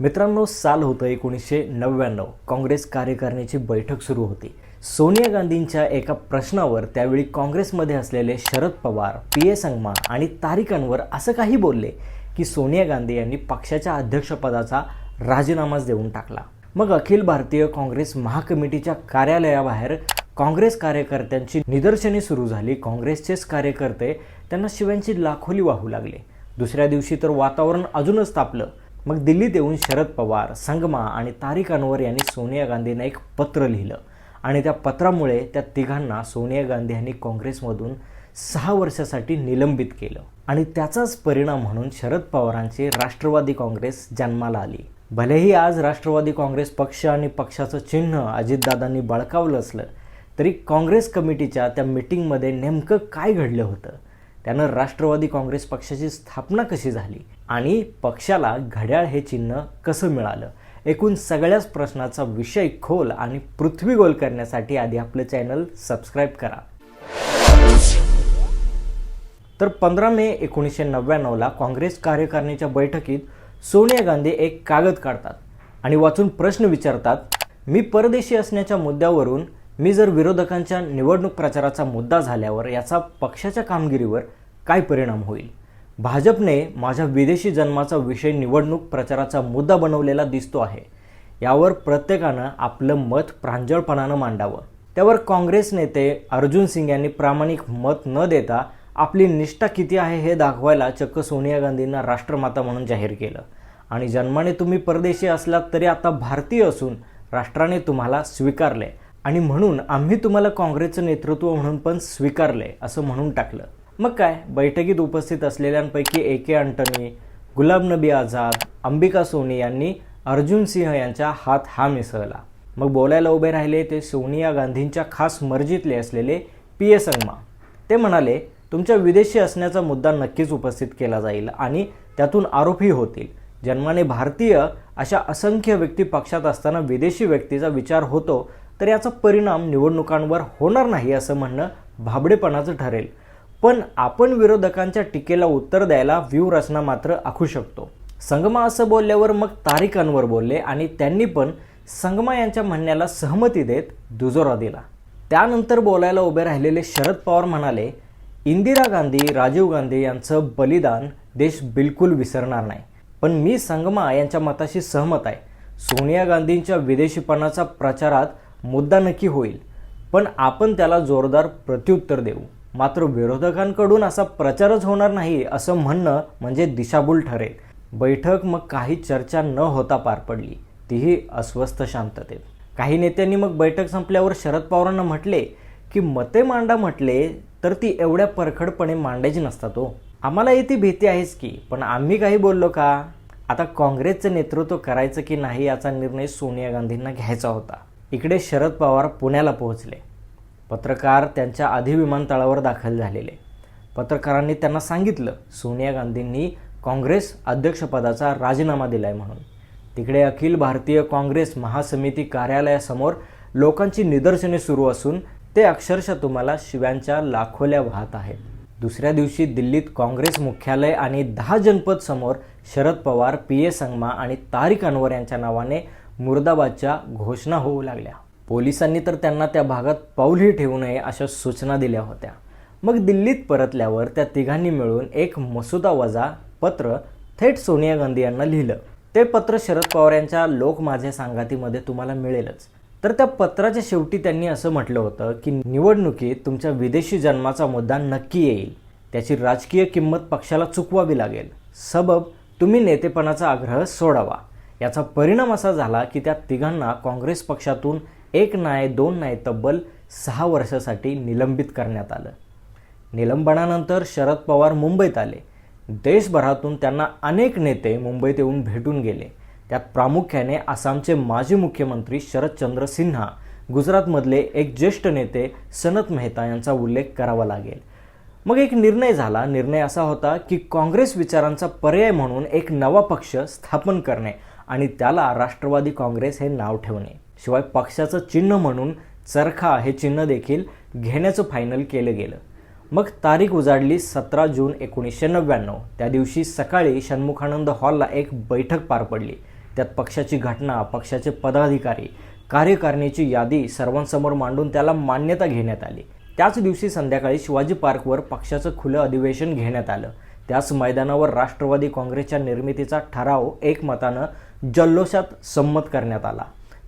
मित्रांनो साल होतं एकोणीसशे नव्याण्णव. काँग्रेस कार्यकारिणीची बैठक सुरू होती. सोनिया गांधींच्या एका प्रश्नावर त्यावेळी काँग्रेसमध्ये असलेले शरद पवार पी ए संगमा आणि तारिकांवर असं काही बोलले की सोनिया गांधी यांनी पक्षाच्या अध्यक्षपदाचा राजीनामाच देऊन टाकला. मग अखिल भारतीय काँग्रेस महाकमिटीच्या कार्यालयाबाहेर काँग्रेस कार्यकर्त्यांची निदर्शने सुरू झाली. काँग्रेसचेच कार्यकर्ते त्यांना शिव्यांची लाखोली वाहू लागले. दुसऱ्या दिवशी तर वातावरण अजूनच तापलं. मग दिल्लीत येऊन शरद पवार संगमा आणि तारिक अनवर यांनी सोनिया गांधींना एक पत्र लिहिलं. आणि त्या पत्रामुळे त्या तिघांना सोनिया गांधी यांनी काँग्रेसमधून सहा वर्षासाठी निलंबित केलं. आणि त्याचाच परिणाम म्हणून शरद पवारांची राष्ट्रवादी काँग्रेस जन्माला आली. भलेही आज राष्ट्रवादी काँग्रेस पक्ष आणि पक्षाचं चिन्ह अजितदादांनी बळकावलं असलं तरी काँग्रेस कमिटीच्या त्या मिटिंगमध्ये नेमकं काय घडलं होतं? त्यानं राष्ट्रवादी काँग्रेस पक्षाची स्थापना कशी झाली आणि पक्षाला घड्याळ हे चिन्ह कसं मिळालं? एकूण सगळ्याच प्रश्नाचा विषय खोल आणि पृथ्वी गोल करण्यासाठी आधी आपलं चॅनल सबस्क्राईब करा. तर पंधरा मे एकोणीसशे नव्याण्णवला काँग्रेस कार्यकारिणीच्या बैठकीत सोनिया गांधी एक कागद काढतात आणि वाचून प्रश्न विचारतात मी परदेशी असण्याच्या मुद्द्यावरून मी जर विरोधकांच्या निवडणूक प्रचाराचा मुद्दा झाल्यावर याचा पक्षाच्या कामगिरीवर काय परिणाम होईल? भाजपने माझ्या विदेशी जन्माचा विषय निवडणूक प्रचाराचा मुद्दा बनवलेला दिसतो आहे. यावर प्रत्येकानं आपलं मत प्रांजळपणानं मांडावं. त्यावर काँग्रेस नेते अर्जुन सिंग यांनी प्रामाणिक मत न देता आपली निष्ठा किती आहे हे दाखवायला चक्क सोनिया गांधींना राष्ट्रमाता म्हणून जाहीर केलं. आणि जन्माने तुम्ही परदेशी असलात तरी आता भारतीय असून राष्ट्राने तुम्हाला स्वीकारले. आणि म्हणून आम्ही तुम्हाला काँग्रेसचं नेतृत्व म्हणून पण स्वीकारले असं म्हणून टाकलं. मग काय? बैठकीत उपस्थित असलेल्यांपैकी ए के अँटनी गुलाब नबी आझाद अंबिका सोनी यांनी अर्जुन सिंह यांच्या हात हा मिसळला. मग बोलायला उभे राहिले ते सोनिया गांधींच्या खास मर्जीतले असलेले पी ए संगमा. ते म्हणाले तुमच्या विदेशी असण्याचा मुद्दा नक्कीच उपस्थित केला जाईल आणि त्यातून आरोपही होतील. जन्माने भारतीय अशा असंख्य व्यक्ती पक्षात असताना विदेशी व्यक्तीचा विचार होतो तर याचा परिणाम निवडणुकांवर होणार नाही असं म्हणणं भाबडेपणाचं ठरेल. पण आपण विरोधकांच्या टीकेला उत्तर द्यायला व्यूहरचना मात्र आखू शकतो. संगमा असं बोलल्यावर मग तारिक अनवर बोलले आणि त्यांनी पण संगमा यांच्या म्हणण्याला सहमती देत दुजोरा दिला. त्यानंतर बोलायला उभे राहिलेले शरद पवार म्हणाले इंदिरा गांधी राजीव गांधी यांचं बलिदान देश बिलकुल विसरणार नाही. पण मी संगमा यांच्या मताशी सहमत आहे. सोनिया गांधींच्या विदेशीपणाचा प्रचारात मुद्दा नक्की होईल. पण आपण त्याला जोरदार प्रत्युत्तर देऊ. मात्र विरोधकांकडून असा प्रचारच होणार नाही असं म्हणणं म्हणजे दिशाभूल ठरेल. बैठक मग काही चर्चा न होता पार पडली. तीही अस्वस्थ शांततेत. काही नेत्यांनी मग बैठक संपल्यावर शरद पवारांना म्हटले की मते मांडा म्हटले तर ती एवढ्या परखडपणे मांडायची नसतात हो. आम्हाला ती भीती आहेच की पण आम्ही काही बोललो का? आता काँग्रेसचं नेतृत्व करायचं की नाही याचा निर्णय सोनिया गांधींना घ्यायचा होता. इकडे शरद पवार पुण्याला पोहोचले. पत्रकार त्यांच्या आधी विमानतळावर दाखल झालेले. पत्रकारांनी त्यांना सांगितलं सोनिया गांधींनी काँग्रेस अध्यक्षपदाचा राजीनामा दिलाय म्हणून. तिकडे अखिल भारतीय काँग्रेस महासमिती कार्यालयासमोर लोकांची निदर्शने सुरू असून ते अक्षरशः तुम्हाला शिव्यांच्या लाखोल्या वाहत आहेत. दुसऱ्या दिवशी दिल्लीत काँग्रेस मुख्यालय आणि दहा जनपद समोर शरद पवार पी ए संगमा आणि तारिक अनवर यांच्या नावाने मुर्दाबादच्या घोषणा होऊ लागल्या. पोलिसांनी तर त्यांना त्या भागात पाऊलही ठेवू नये अशा सूचना दिल्या होत्या. मग दिल्लीत परतल्यावर त्या तिघांनी मिळून एक मसुदा वजा पत्र थेट सोनिया गांधी यांना लिहिलं. ते पत्र शरद पवार यांच्या लोक माझ्या सांगातीमध्ये तुम्हाला मिळेलच. तर त्या पत्राच्या शेवटी त्यांनी असं म्हटलं होतं की निवडणुकीत तुमच्या विदेशी जन्माचा मुद्दा नक्की येईल. त्याची राजकीय किंमत पक्षाला चुकवावी लागेल. सबब तुम्ही नेतेपणाचा आग्रह सोडावा. याचा परिणाम असा झाला की त्या तिघांना काँग्रेस पक्षातून एक नाही दोन नाही तब्बल सहा वर्षासाठी निलंबित करण्यात आलं. निलंबनानंतर शरद पवार मुंबईत आले. देशभरातून त्यांना अनेक नेते मुंबईत येऊन भेटून गेले. त्यात प्रामुख्याने आसामचे माजी मुख्यमंत्री शरदचंद्र सिन्हा गुजरातमधले एक ज्येष्ठ नेते सनत मेहता यांचा उल्लेख करावा लागेल. मग एक निर्णय झाला. निर्णय असा होता की काँग्रेस विचारांचा पर्याय म्हणून एक नवा पक्ष स्थापन करणे आणि त्याला राष्ट्रवादी काँग्रेस हे नाव ठेवणे. शिवाय पक्षाचं चिन्ह म्हणून चरखा हे चिन्ह देखील घेण्याचं फायनल केलं गेलं. मग तारीख उजाडली सतरा जून एकोणीसशे नव्याण्णव. त्या दिवशी सकाळी षण्मुखानंद हॉलला एक बैठक पार पडली. त्यात पक्षाची घटना पक्षाचे पदाधिकारी कार्यकारिणीची यादी सर्वांसमोर मांडून त्याला मान्यता घेण्यात आली. त्याच दिवशी संध्याकाळी शिवाजी पार्कवर पक्षाचं खुलं अधिवेशन घेण्यात आलं. त्याच मैदानावर राष्ट्रवादी काँग्रेसच्या निर्मितीचा ठराव एकमतानं जल्लोषात संमत करण्यात आला.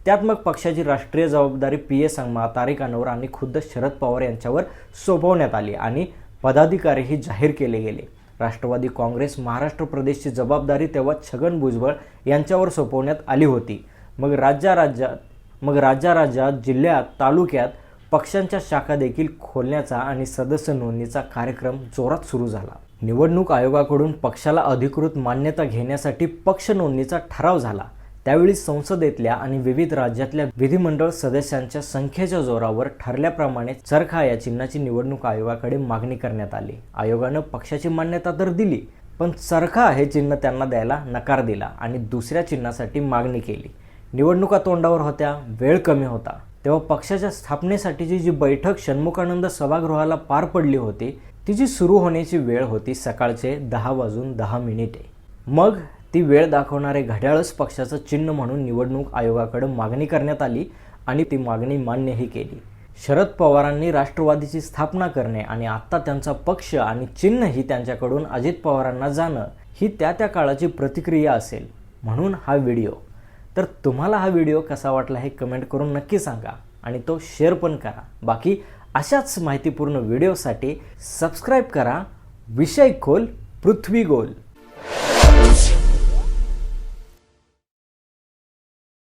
त्यात मग पक्षाची राष्ट्रीय जबाबदारी पी ए संगमा तारिक अनवर आणि खुद्द शरद पवार यांच्यावर सोपवण्यात आली आणि पदाधिकारीही जाहीर केले गेले. राष्ट्रवादी काँग्रेस महाराष्ट्र प्रदेशची जबाबदारी तेव्हा छगन भुजबळ यांच्यावर सोपवण्यात आली होती. मग राज्या राज्यात मग राज्या राज्यात जिल्ह्यात तालुक्यात पक्षांच्या शाखा देखील खोलण्याचा आणि सदस्य नोंदणीचा कार्यक्रम जोरात सुरू झाला. निवडणूक आयोगाकडून पक्षाला अधिकृत मान्यता घेण्यासाठी पक्ष नोंदणीचा ठराव झाला. त्यावेळी संसदेतल्या आणि विविध राज्यातल्या विधिमंडळ सदस्यांच्या संख्येच्या जोरावर ठरल्याप्रमाणे चरखा या चिन्हाची निवडणूक आयोगाकडे मागणी करण्यात आली. आयोगानं पक्षाची मान्यता तर दिली पण चरखा हे चिन्ह त्यांना द्यायला नकार दिला आणि दुसऱ्या चिन्हासाठी मागणी केली. निवडणुका तोंडावर होत्या वेळ कमी होता. तेव्हा पक्षाच्या स्थापनेसाठीची जी बैठक षण्मुखानंद सभागृहाला पार पडली होती तिची सुरू होण्याची वेळ होती सकाळचे दहा वाजून दहा मिनिटे. मग ती वेळ दाखवणारे घड्याळच पक्षाचं चिन्ह म्हणून निवडणूक आयोगाकडे मागणी करण्यात आली आणि ती मागणी मान्यही केली. शरद पवारांनी राष्ट्रवादीची स्थापना करणे आणि आत्ता त्यांचा पक्ष आणि चिन्ह ही त्यांच्याकडून अजित पवारांना जाणं ही त्या त्या काळाची प्रतिक्रिया असेल म्हणून हा व्हिडिओ. तर तुम्हाला हा व्हिडिओ कसा वाटला हे कमेंट करून नक्की सांगा आणि तो शेअर पण करा. बाकी अशाच माहितीपूर्ण व्हिडिओसाठी सबस्क्राईब करा. विषय खोल पृथ्वी गोल.